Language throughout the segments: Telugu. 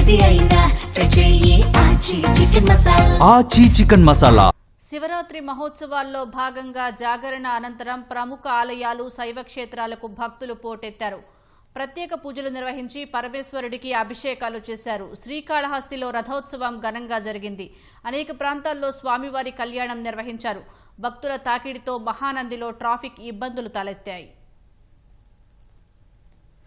ఏది అయినా ట్రై చెయ్యి ఆచి చికెన్ మసాలా. ఆచి చికెన్ మసాలా. శివరాత్రి మహోత్సవాల్లో భాగంగా జాగరణ అనంతరం ప్రముఖ ఆలయాలు శైవ క్షేత్రాలకు భక్తులు పోటెత్తారు. ప్రత్యేక పూజలు నిర్వహించి పరమేశ్వరుడికి అభిషేకాలు చేశారు. శ్రీకాళహస్తిలో రథోత్సవం ఘనంగా జరిగింది. అనేక ప్రాంతాల్లో స్వామివారి కళ్యాణం నిర్వహించారు. భక్తుల తాకిడితో మహానందిలో ట్రాఫిక్ ఇబ్బందులు తలెత్తాయి.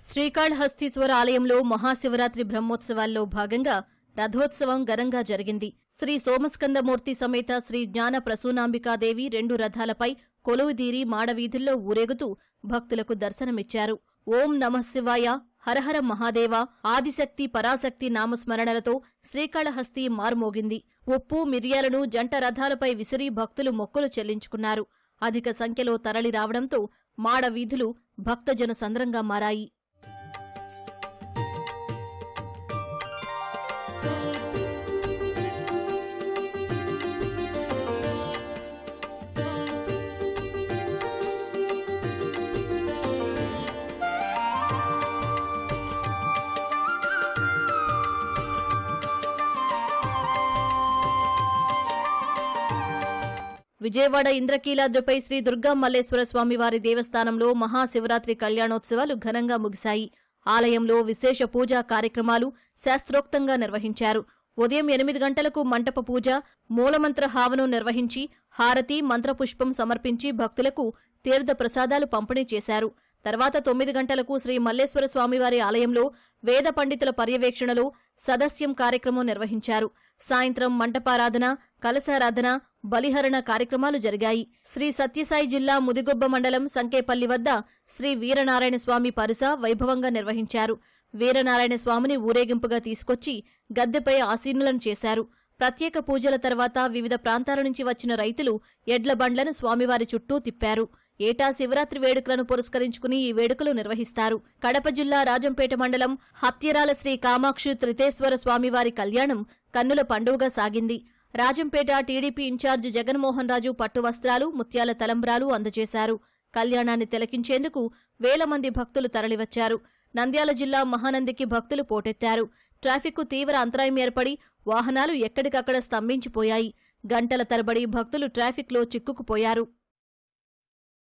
శ్రీకాళహస్తీశ్వర ఆలయంలో మహాశివరాత్రి బ్రహ్మోత్సవాల్లో భాగంగా రథోత్సవం ఘనంగా జరిగింది. శ్రీ సోమస్కందమూర్తి సమేత శ్రీ జ్ఞాన ప్రసూనాంబికాదేవి రెండు రథాలపై కొలువుదీరి మాడవీధుల్లో ఊరేగుతూ భక్తులకు దర్శనమిచ్చారు. ఓం నమశివాయ హరహర మహాదేవ ఆదిశక్తి పరాశక్తి నామస్మరణలతో శ్రీకాళహస్తి మార్మోగింది. ఉప్పు మిరియాలను జంట రథాలపై విసిరి భక్తులు మొక్కులు చెల్లించుకున్నారు. అధిక సంఖ్యలో తరలి రావడంతో మాడ వీధులు భక్తజన సంద్రంగా మారాయి. విజయవాడ ఇంద్రకీలాద్రిపై శ్రీ దుర్గా మల్లేశ్వర స్వామివారి దేవస్థానంలో మహాశివరాత్రి కళ్యాణోత్సవాలు ఘనంగా ముగిశాయి. ఆలయంలో విశేష పూజా కార్యక్రమాలు శాస్త్రోక్తంగా నిర్వహించారు. ఉదయం ఎనిమిది గంటలకు మంటప పూజ మూలమంత్ర హావను నిర్వహించి హారతి మంత్రపుష్పం సమర్పించి భక్తులకు తీర్థ ప్రసాదాలు పంపిణీ చేశారు. తర్వాత తొమ్మిది గంటలకు శ్రీ మల్లేశ్వర స్వామివారి ఆలయంలో వేద పండితుల పర్యవేక్షణలో సదస్యం కార్యక్రమం నిర్వహించారు. సాయంత్రం మంటపారాధన కలశారాధన బలిహరణ కార్యక్రమాలు జరిగాయి. శ్రీ సత్యసాయి జిల్లా ముదిగొబ్బ మండలం సంకేపల్లి వద్ద శ్రీ వీరనారాయణ స్వామి పరుస వైభవంగా నిర్వహించారు. వీరనారాయణ స్వామిని ఊరేగింపుగా తీసుకొచ్చి గద్దెపై ఆసీనులను చేశారు. ప్రత్యేక పూజల తర్వాత వివిధ ప్రాంతాల నుంచి వచ్చిన రైతులు ఎడ్ల బండ్లను స్వామివారి చుట్టూ తిప్పారు. ఏటా శివరాత్రి వేడుకలను పురస్కరించుకుని ఈ వేడుకలు నిర్వహిస్తారు. కడప జిల్లా రాజంపేట మండలం హత్యరాల శ్రీ కామాక్షి త్రితేశ్వర స్వామివారి కళ్యాణం కన్నుల పండుగగా సాగింది. రాజంపేట టీడీపీ ఇన్ఛార్జ్ జగన్మోహన్ రాజు పట్టు వస్త్రాలు ముత్యాల తలంబ్రాలు అందజేశారు. కళ్యాణాన్ని తిలకించేందుకు వేల మంది భక్తులు తరలివచ్చారు. నంద్యాల జిల్లా మహానందికి భక్తులు పోటెత్తారు. ట్రాఫిక్కు తీవ్ర అంతరాయం ఏర్పడి వాహనాలు ఎక్కడికక్కడ స్తంభించిపోయాయి. గంటల తరబడి భక్తులు ట్రాఫిక్లో చిక్కుకుపోయారు.